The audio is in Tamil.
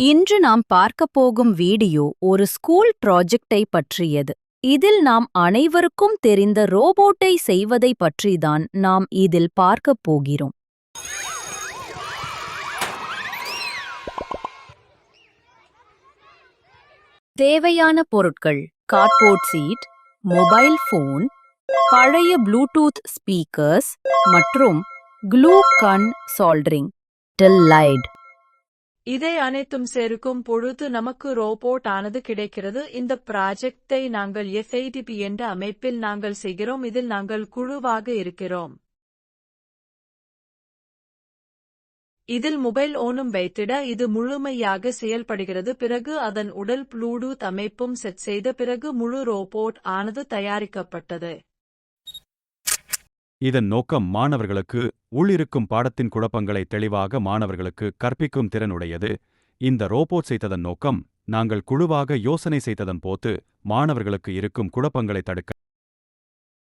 இன்று நாம் பார்க்கப் போகும் வீடியோ ஒரு ஸ்கூல் ப்ராஜெக்டை பற்றியது. இதில் நாம் அனைவருக்கும் தெரிந்த ரோபோட்டை செய்வதை பற்றிதான் நாம் இதில் பார்க்கப் போகிறோம். தேவையான பொருட்கள் கார்ட்போர்ட் சீட் மொபைல் ஃபோன் பழைய ப்ளூடூத் ஸ்பீக்கர்ஸ் மற்றும் க்ளூ கன் சால்ட்ரிங் லைட் இதை அனைத்தும் சேர்க்கும் பொழுது நமக்கு ரோபோட் ஆனது கிடைக்கிறது. இந்த ப்ராஜெக்டை நாங்கள் எஸ்ஐடிபி என்ற அமைப்பில் நாங்கள் செய்கிறோம். இதில் நாங்கள் குழுவாக இருக்கிறோம். இதில் மொபைல் ஓனும் வைத்திட இது முழுமையாக செயல்படுகிறது. பிறகு அதன் உடல் ப்ளூடூத் அமைப்பும் செட் செய்த பிறகு முழு ரோபோட் ஆனது தயாரிக்கப்பட்டது. இதன் நோக்கம் மாணவர்களுக்கு உள்ளிருக்கும் பாடத்தின் குழப்பங்களை தெளிவாக மாணவர்களுக்கு கற்பிக்கும் திறனுடையது. இந்த ரோபோட் செய்ததன் நோக்கம் நாங்கள் குழுவாக யோசனை செய்ததன் போது மாணவர்களுக்கு இருக்கும் குழப்பங்களை தடுக்க